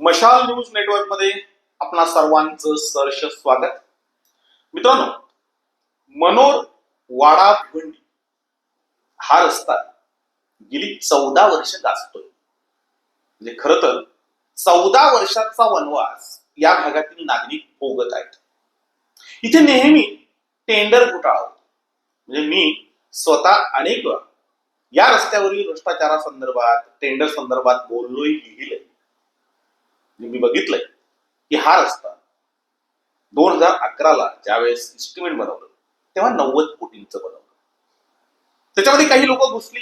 मशाल न्यूज नेटवर्कमध्ये आपणा सर्वांचं सहर्ष स्वागत. मित्रांनो मनोर वाडा भिवंडी हा रस्ता गेली चौदा वर्ष गाजतोय. म्हणजे खर तर चौदा वर्षाचा वनवास या भागातील नागरिक भोगत आहेत. इथे नेहमी टेंडर घोटाळा होतो. म्हणजे मी स्वतः अनेक वेळा या रस्त्यावरील भ्रष्टाचारासंदर्भात टेंडर संदर्भात बोललोय लिहिलंय. मी बघितलंय की हा रस्ता दोन हजार अकराला ज्यावेळेस इस्टिमेट बनवलं तेव्हा नव्वद कोटींचं बनवलं. त्याच्यामध्ये काही लोक घुसली.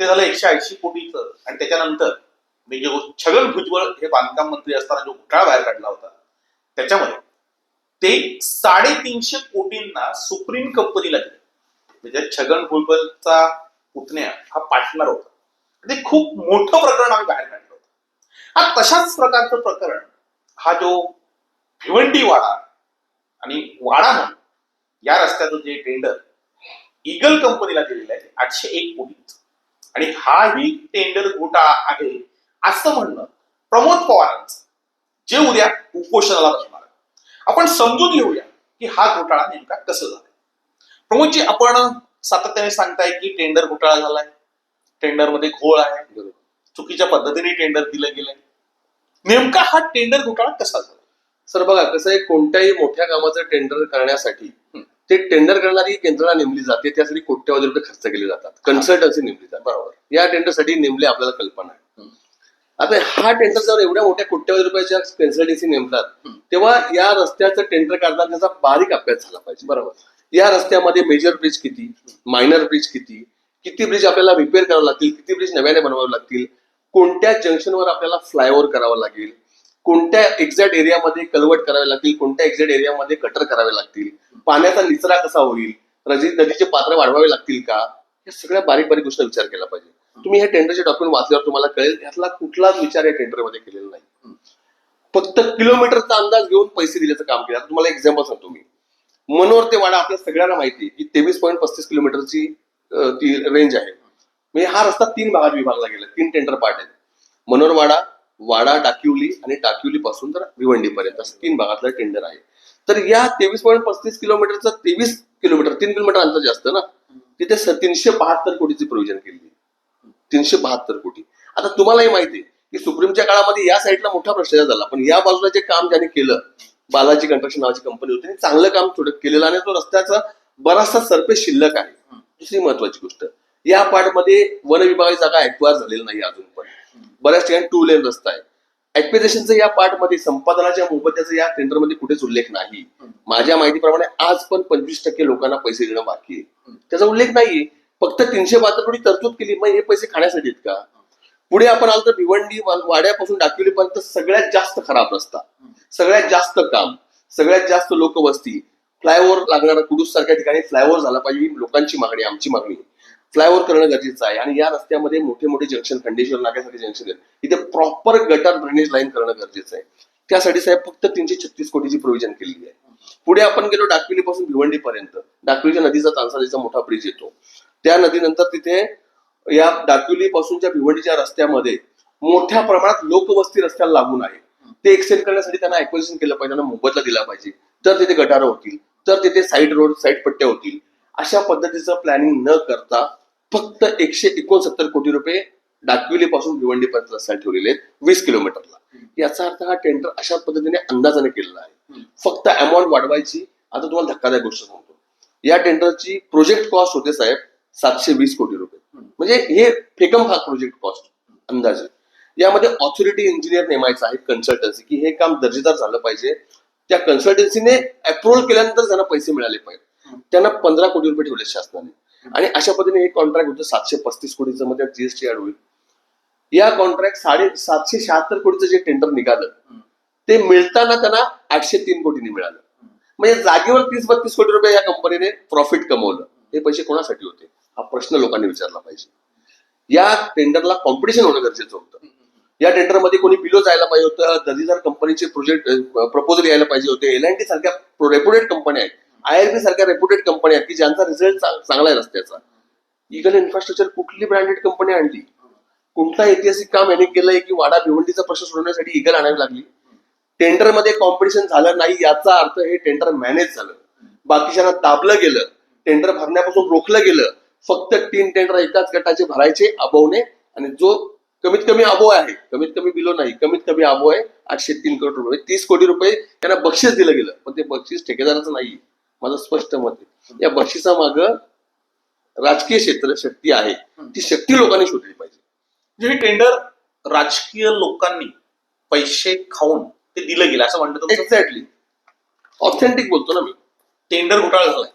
ते झालं एकशे ऐंशी कोटीचं. आणि त्याच्यानंतर म्हणजे छगन भुजबळ हे बांधकाम मंत्री असताना जो घोटाळा बाहेर काढला होता त्याच्यामध्ये ते साडेतीनशे कोटींना सुप्रीम कंपनीला दिले. म्हणजे छगन भुजबळचा पुतण्या हा पार्टनर होता. ते खूप मोठं प्रकरण आम्ही बाहेर काढलं. हा तशाच प्रकारचं प्रकरण हा जो भिवंडी वाडा आणि वाडा म्हणून या रस्त्याचं जे टेंडर इगल कंपनीला दिलेलं आहे आठशे एक कोटींचं. आणि हाही टेंडर घोटाळा आहे असं म्हणणं प्रमोद पवारांचं जे उद्या उपोषणाला बसणार आहे. आपण समजून घेऊया की हा घोटाळा नेमका कसं झाला प्रमोदजी आपण सातत्याने सांगताय की टेंडर घोटाळा झालाय. टेंडरमध्ये घोळ आहे. चुकीच्या पद्धतीने टेंडर दिलं गेलंय. नेमका हा टेंडर घोटाळा कसा झाला? सर बघा कसं आहे कोणत्याही मोठ्या कामाचं टेंडर करण्यासाठी ते टेंडर करणारी यंत्रणा नेमली जाते त्यासाठी कोट्यवधी रुपये खर्च केले जातात. कन्सल्टन्सी नेमली जातात बरोबर. या टेंडरसाठी नेमले आपल्याला कल्पना आहे. आता हा टेंडर जर एवढ्या मोठ्या कोट्यवधी रुपयाच्या कन्सल्टन्सी नेमतात. तेव्हा या रस्त्याचं टेंडर करताना त्याचा बारीक अभ्यास झाला पाहिजे. बरोबर. या रस्त्यामध्ये मेजर ब्रिज किती मायनर ब्रिज किती किती ब्रिज आपल्याला रिपेअर करावं लागतील किती ब्रिज नव्याने बनवावे लागतील कोणत्या जंक्शनवर आपल्याला फ्लायओव्हर करावं लागेल? कोणत्या एक्झॅक्ट एरियामध्ये कलवट करावे लागतील? कोणत्या एक्झॅक्ट एरियामध्ये कटर करावे लागतील? पाण्याचा निचरा कसा होईल? रजी नदीचे पात्र वाढवावे लागतील का? या सगळ्या बारीक बारीक गोष्टी विचार केला पाहिजे. तुम्ही हे टेंडरचे डॉक्युमेंट वाचल्यावर तुम्हाला कळेल यातला कुठलाच विचार या टेंडरमध्ये केलेला नाही. फक्त किलोमीटरचा अंदाज घेऊन पैसे दिल्याचं काम केलं. तुम्हाला एक्झाम्पल सांगतो मी. मनोहर ते वाडा आपल्या सगळ्यांना माहिती आहे की तेवीस पॉईंट पस्तीस किलोमीटरची ती रेंज आहे. म्हणजे हा रस्ता तीन भागात विभागला गेला. तीन टेंडर पार्ट आहेत. मनोरवाडा वाडा टाकिवली आणि टाकिवली पासून तर भिवंडी पर्यंत असं तीन भागातला टेंडर आहे तर या तेवीस पॉईंट पस्तीस किलोमीटरचा तेवीस किलोमीटर तीन किलोमीटर अंतर जास्त ना? तिथे तीनशे बहात्तर कोटीची प्रोव्हिजन केली. तीनशे बहात्तर कोटी. आता तुम्हालाही माहिती आहे की सुप्रीमच्या काळामध्ये या साईडला मोठा भ्रष्टाचार झाला. पण या बाजूला जे काम ज्याने केलं बालाजी कंट्रक्शन नावाची कंपनी होती त्यांनी चांगलं काम थोडं केलेलं आणि तो रस्त्याचा बराचसा सरफेस शिल्लक आहे. दुसरी महत्वाची गोष्ट या पार्टमध्ये वन विभागाची जागा ऍक्वायर झालेली नाही अजून पण. बऱ्याच ठिकाणी टू लेन रस्ता आहे. ऍक्विजेशनचं या पार्टमध्ये संपादनाच्या मोबदल्याचा या टेंडरमध्ये कुठेच उल्लेख नाही. माझ्या माहितीप्रमाणे आज पण पंचवीस टक्के लोकांना पैसे देणं बाकी आहे. त्याचा उल्लेख नाहीये. फक्त तीनशे बहात्तर कोटी तरतूद केली. मग हे पैसे खाण्यासाठी आहेत का? पुढे आपण आलो तर भिवंडी वाड्यापासून डाकिवलीपर्यंत सगळ्यात जास्त खराब रस्ता. सगळ्यात जास्त काम. सगळ्यात जास्त लोकवस्ती. फ्लायओव्हर लागणारा कुडूस सारख्या ठिकाणी फ्लायओव्हर झाला पाहिजे. ही लोकांची मागणी आमची मागणी. फ्लायओव्हर करणं गरजेचं आहे. आणि या रस्त्यामध्ये मोठे मोठे जंक्शन खंडेश्वर नाक्यासाठी जंक्शन आहेत. इथे प्रॉपर गटर ड्रेनेज लाईन करणं गरजेचं आहे. त्यासाठी साहेब फक्त तीनशे छत्तीस कोटीची प्रोव्हिजन केलेली आहे. पुढे आपण गेलो डाकविली पासून भिवंडी पर्यंत डाकविलीच्या नदीचा तानसालीचा मोठा ब्रिज येतो. त्या नदीनंतर तिथे या डाकविली पासूनच्या भिवंडीच्या रस्त्यामध्ये मोठ्या प्रमाणात लोकवस्ती रस्त्याला लागून आहे. ते एक्सेल करण्यासाठी त्यांना ऍक्विजिशन केलं पाहिजे त्यांना मोबदला दिला पाहिजे. तर तिथे गटारं होतील. तर तिथे साईड रोड साईड पट्ट्या होतील. अशा पद्धतीचं प्लॅनिंग न करता फक्त एकशे एकोणसत्तर कोटी रुपये डाकविली पासून भिवंडी पर्यंत रस्ता ठेवलेले आहेत वीस किलोमीटरला. याचा अर्थ हा टेंडर अशा पद्धतीने अंदाजाने केलेला आहे. फक्त अमाऊंट वाढवायची आता तुम्हाला धक्कादायक गोष्ट सांगतो. या टेंडरची प्रोजेक्ट कॉस्ट होते साहेब सातशे वीस कोटी रुपये. म्हणजे हे फेकम भाग प्रोजेक्ट कॉस्ट अंदाजे. यामध्ये ऑथॉरिटी इंजिनियर नेमायचा आहे कन्सल्टन्सी की हे काम दर्जेदार झालं पाहिजे. त्या कन्सल्टन्सीने अप्रुव्हल केल्यानंतर त्यांना पैसे मिळाले पाहिजे. त्यांना पंधरा कोटी रुपये ठेवले शासनाने. आणि अशा पद्धतीने हे कॉन्ट्रॅक्ट होतं सातशे पस्तीस कोटीचं मध्ये जीएसटी ऍड होईल. या कॉन्ट्रॅक्ट साडे सातशे शहात्तर कोटीचं जे टेंडर निघालं ते मिळताना त्यांना आठशे तीन कोटीने मिळालं. म्हणजे जागेवर तीस बत्तीस कोटी रुपये या कंपनीने प्रॉफिट कमवलं. हे पैसे कोणासाठी होते? हा प्रश्न लोकांनी विचारला पाहिजे. या टेंडरला कॉम्पिटिशन होणं गरजेचं होतं. या टेंडरमध्ये कोणी बिलो जायला पाहिजे होतं दर्जेदार कंपनीचे प्रोजेक्ट प्रपोजल यायला पाहिजे होते. एल टी सारख्या रेप्युटेड कंपन्या आहेत. आय आर बी सारख्या रेप्युटेड कंपन्या आहेत की ज्यांचा रिझल्ट चांगला आहे रस्त्याचा. इगल इन्फ्रास्ट्रक्चर कुठली ब्रँडेड कंपनी आणली? कोणता ऐतिहासिक काम यांनी केलंय की वाडा भिवंडीचा प्रश्न सोडवण्यासाठी इगल आणावी लागली? टेंडरमध्ये कॉम्पिटिशन झालं नाही याचा अर्थ हे टेंडर मॅनेज झालं. बाकीच्यांना दाबलं गेलं. टेंडर भरण्यापासून रोखलं गेलं. फक्त तीन टेंडर एकाच गटाचे भरायचे अबवणे आणि जो कमीत कमी अबो आहे कमीत कमी बिलो नाही कमीत कमी अबो आहे आठशे तीन करोड रुपये तीस कोटी रुपये त्यांना बक्षीस दिलं गेलं. पण ते बक्षीस ठेकेदाराचं नाही माझं स्पष्ट मत आहे. या बक्षिसा माग राजकीय क्षेत्र शक्ती आहे. ती शक्ती लोकांनी शोधली पाहिजे. म्हणजे हे टेंडर राजकीय लोकांनी पैसे खाऊन ते दिलं गेलं असं म्हणतं एक्झॅक्टली ऑथेंटिक बोलतो ना मी. टेंडर घोटाळा झालाय.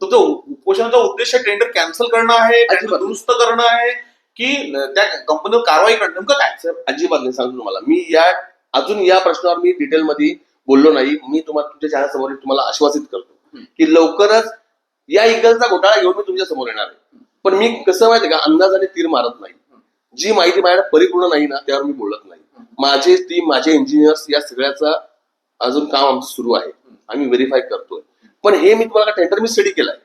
तुमचा उपोषणाचा उद्देश टेंडर कॅन्सल करणं आहे. दुरुस्त करणं आहे की त्या कंपनीवर कारवाई करणं नेमकं काय? साहेब अजिबात नाही. सांगतो तुम्हाला. मी या अजून या प्रश्नावर मी डिटेलमध्ये बोललो नाही. मी तुम्हाला तुमच्या चॅनल समोर तुम्हाला आश्वासित करतो. की लवकरच या इगलचा घोटाळा घेऊन मी तुमच्यासमोर येणार आहे. पण मी कसं माहितीये का अंदाजाने तीर मारत नाही. जी माहिती माझ्या परिपूर्ण नाही ना त्यावर मी बोलत नाही. माझे टीम माझे इंजिनियर्स या सगळ्याचा अजून काम आमचं सुरू आहे. आम्ही व्हेरीफाय करतोय. पण हे मी तुम्हाला टेंडर मी स्टडी केलाय.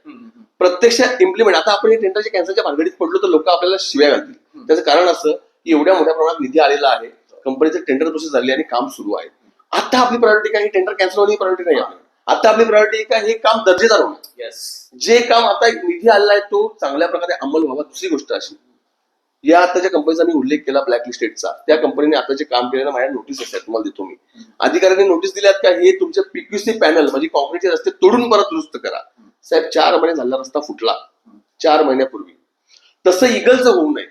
प्रत्यक्षात इम्प्लिमेंट आता आपण हे टेंडरच्या कॅन्सरच्या भानगडीत पडलो तर लोक आपल्याला शिव्या घालतील. त्याचं कारण असं की एवढ्या मोठ्या प्रमाणात निधी आलेला आहे. कंपनीचं टेंडर प्रोसेस झाली आणि काम सुरू आहे. आता आपली प्रायोरिटी काय? टेंडर कॅन्सल होण्याची प्रायोरिटी नाही आपली आता आपली प्रायोरिटी काय हे काम दर्जेदार होणं. येस जे काम आता एक निधी आलेला आहे तो चांगल्या प्रकारे अंमल व्हावा दुसरी गोष्ट अशी. या आता ज्या कंपनीचा मी उल्लेख केला ब्लॅक लिस्टेडचा त्या कंपनीने आता जे काम केलेलं माझ्या नोटीस असतात तुम्हाला देतो मी. अधिकाऱ्यांनी नोटीस दिल्यात का हे तुमचे पीक्यूसी पॅनल म्हणजे कॉन्क्रीटचे रस्ते तोडून परत दुरुस्त करा. साहेब चार महिने झाला रस्ता फुटला. चार महिन्यापूर्वी. तसं इगलचं होऊ नये.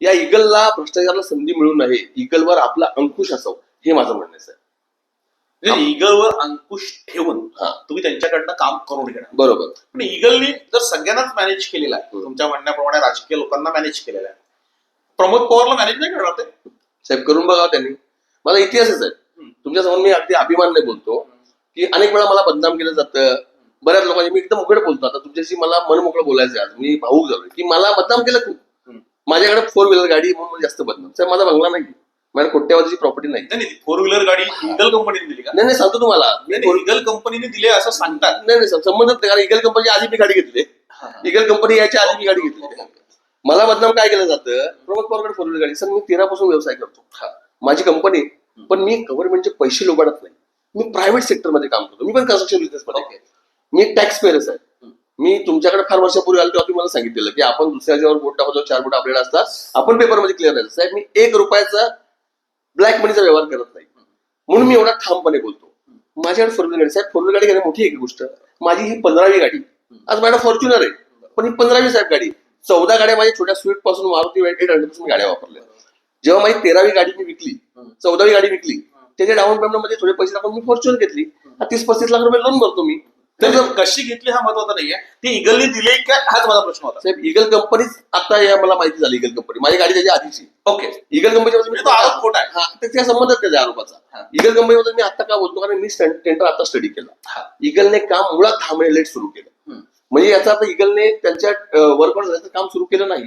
या इगलला भ्रष्टाचाराला संधी मिळू नये. इगलवर आपला अंकुश असावं हे माझं म्हणणं आहे साहेब. ईगलवर अंकुश ठेवून हा. तुम्ही त्यांच्याकडनं काम करून घेणार. बरोबर. पण ईगलनी जर सगळ्यांनाच मॅनेज केलेलं आहे. तुमच्या म्हणण्याप्रमाणे राजकीय लोकांना मॅनेज केलेलं आहे. प्रमोद पवारला मॅनेज नाही करणार ते? साहेब करून बघावं त्यांनी. माझा इतिहासच आहे. तुमच्यासमोर मी अगदी अभिमान नाही बोलतो की अनेक वेळा मला बदनाम केलं जातं. बऱ्याच लोकांनी मी एकदम उघड बोलतो. आता तुमच्याशी मला मन मोकळं बोलायचं आज. मी भाऊक झालोय. की मला बदनाम केलं खूप. माझ्याकडे फोर व्हीलर गाडी म्हणून जास्त बदनाम. साहेब माझा बंगला नाही. माझ्या कोट्यावरची प्रॉपर्टी नाही. नाही नाही फोर व्हीलर गाडी इगल कंपनीने दिली का? नाही नाही सांगतो तुम्हाला. मी नाही, इगल कंपनीने दिले असं सांगतात. नाही नाही साहेब, संबंधच नाही कारण इगल कंपनीच्या आधी मी गाडी घेतली. इगल कंपनी याच्या आधी मी गाडी घेतली. मला बदनाम काय केलं जातं? प्रमोद पवारकडे फोर व्हीलर गाडी. सर मी तेरा पासून व्यवसाय करतो. माझी कंपनी पण मी गव्हर्नमेंटचे पैसे लोबाडत नाही. मी प्रायव्हेट सेक्टरमध्ये काम करतो. मी पण कन्स्ट्रक्शन बिझनेस मध्ये आहे. मी टॅक्स पेअरच आहे मी तुमच्याकडे फार वर्षापूर्वी आलो तेव्हा तुम्ही मला सांगितलेलं की आपण दुसऱ्याच्यावर बोट टाकतो चार बोट आपल्याला असतात. आपण पेपरमध्ये क्लिअर राहायचं साहेब मी एक रुपयाचा ब्लॅक मनीचा व्यवहार करत नाही. म्हणून मी एवढा ठामपणे बोलतो. माझ्याकडे फोर व्हीलर गाडी साहेब फोर व्हीलर गाडी घेणं मोठी एक गोष्ट. माझी ही पंधरावी गाडी. आज माझ्या फॉर्च्युनर आहे. पण ही पंधरावी साहेब गाडी. चौदा गाड्या माझ्या छोट्या स्वीटपासून मारुती एट हंड्रेडपासून गाड्या वापरल्या. जेव्हा माझी तेरावी गाडी मी विकली चौदावी गाडी विकली त्याच्या डाऊन पेमेंटमध्ये थोडे पैसे टाकून मी फॉर्च्युनर घेतली. तीस पस्तीस लाख रुपये लोन भरतो मी. तर कशी घेतली हा महत्त्वाचा नाहीये. ती इगलने दिले काय हाच माझा प्रश्न होता. साहेब इगल कंपनीच आता या मला माहिती झाली इगल कंपनी माझी गाडी त्याच्या आधीची. ओके. इगल कंपनीच्या म्हणजे आरोप खोटा आहे. हा त्याच्या संबंधात त्याच्या आरोपाचा. इगल कंपनीबद्दल मी आता का बोलतो? कारण मी टेंडर आता स्टडी केला. हा. इगलने काम मुळात दहा महिने लेट सुरू केलं. म्हणजे याचा अर्थ इगलने त्यांच्या वर्कआउट झाल्याचं काम सुरू केलं नाही.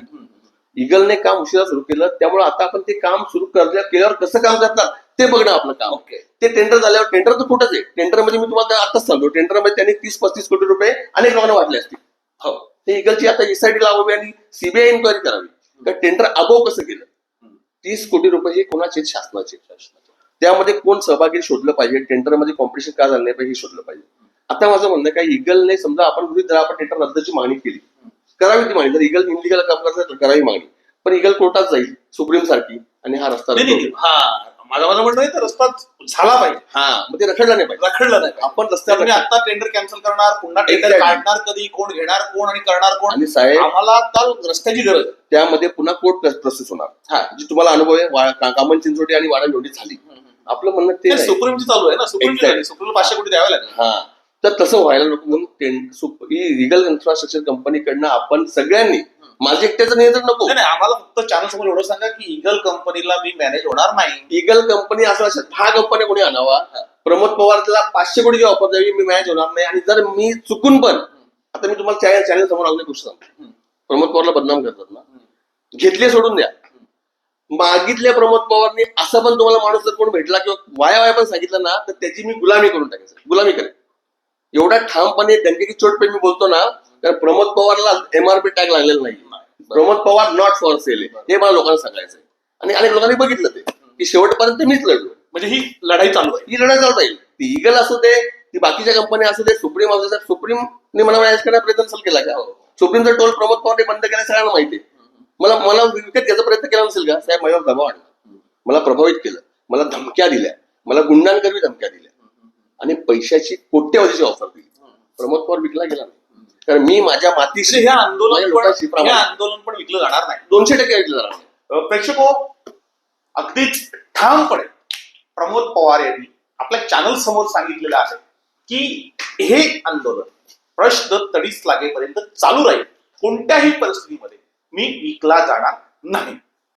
इगलने काम उशिरा सुरू केलं. त्यामुळे आता आपण ते काम सुरू केल्यावर कसं काम करतात ते बघणं आपलं काम. ओके ते टेंडर झाल्यावर टेंडर तर खोटच आहे. टेंडरमध्ये मी तुम्हाला आताच सांगतो. टेंडरमध्ये त्यांनी तीस पस्तीस कोटी रुपये अनेक लोकांना वाटले असतील. हो. ते इगलची आता एसआयटी लावावी आणि सीबीआय इन्क्वायरी करावी. का टेंडर अबोव कसं केलं? तीस कोटी रुपये हे कोणाचे? शासनाचे. त्यामध्ये कोण सहभागी शोधलं पाहिजे? टेंडरमध्ये कॉम्पिटिशन का झालं नाही पाहिजे हे शोधलं पाहिजे. आता माझं म्हणणं काय? इगलने समजा आपण आपण टेंडर रद्दची मागणी केली करावी ती मागणी. जर इगल इनलिगल काम करत तर करावी मागणी. पण इगल कोर्टात जाईल सुप्रीम सारखी आणि हा रस्ता माझा माझं म्हणणं आहे तर रस्ता झाला पाहिजे. हा मग ते रखडला नाही पाहिजे. रखडला नाही आपण तर रस्त्यावर आता टेंडर कॅन्सल करणार पुन्हा टेंडर Exactly. काढणार कधी कोण घेणार कोण आणि करणार कोण? आणि साहेब आम्हाला आता रस्त्याची गरज आहे. त्यामध्ये पुन्हा कोर्ट प्रोसेस होणार. हा. जी तुम्हाला अनुभव आहे वा- का- कामन चिंचोटी आणि वाडा निवडी झाली. आपलं म्हणणं ते ते नाही. सुप्रीमची चालू आहे ना. Exactly. झाली. सुप्रीमला पाचशे कोटी द्यावे लागेल. हा. तर तसं व्हायला नको म्हणून टेन- सुप- ही रिगल इन्फ्रास्ट्रक्चर कंपनीकडनं आपण सगळ्यांनी माझे एकट्याचं नियंत्रण नको. नाही आम्हाला फक्त चॅनल समोर एवढं सांगा की इगल कंपनीला मी मॅनेज होणार नाही. इगल कंपनी असं असेल दहा कंपन्या कोणी आणावा. प्रमोद पवार त्याला पाचशे कोटीची ऑफर द्यावी मी मॅच होणार नाही. आणि जर मी चुकून पण आता मी तुम्हाला चॅनल चॅनल समोर अजून गोष्ट सांगतो. प्रमोद पवारला बदनाम करतात ना. घेतले सोडून द्या. मागितल्या प्रमोद पवारनी असं पण तुम्हाला माणूस जर कोण भेटला किंवा वाया वाया पण सांगितलं ना तर त्याची मी गुलामी करून टाकायचं गुलामी करेन. एवढा ठामपणे डंकेची चोट पे मी बोलतो ना तर प्रमोद पवारला एमआरपी टॅग लागलेला नाही Pramod Pawar not for sale हे मला लोकांना सांगायचं आणि अनेक लोकांनी बघितलं ते. की शेवटपर्यंत मीच लढलो. म्हणजे ही लढाई चालू आहे. ही लढाई चालू राहील ती इगल असू दे ती बाकीच्या कंपन्या असू दे सुप्रीम असू दे सुप्रीमने मला मॅनेज करण्याचा प्रयत्न नसेल केला का? सुप्रीमचा टोल प्रमोद पवारने बंद केला सगळ्यांना माहिती. मला मला विकत घ्यायचा प्रयत्न केला नसेल का? साहेब माझ्यावर दबाव आणला. मला प्रभावित केलं. मला धमक्या दिल्या. मला गुंडांकरवी धमक्या दिल्या. आणि पैशाची कोट्यवधीची ऑफर दिली. प्रमोद पवार विकला गेला नाही. कारण मी माझ्या मातीशी म्हणजे हे आंदोलन माझ्या पण लोकांशी हे आंदोलन पण विकलं जाणार नाही. दोनशे टक्के विकलं जाणार नाही. अ, प्रेक्षको अगदीच ठामपणे प्रमोद पवार यांनी आपल्या चॅनल समोर सांगितलेलं आहे की हे आंदोलन प्रश्न तडीस लागेपर्यंत चालू राहील. कोणत्याही परिस्थितीमध्ये मी विकला जाणार नाही.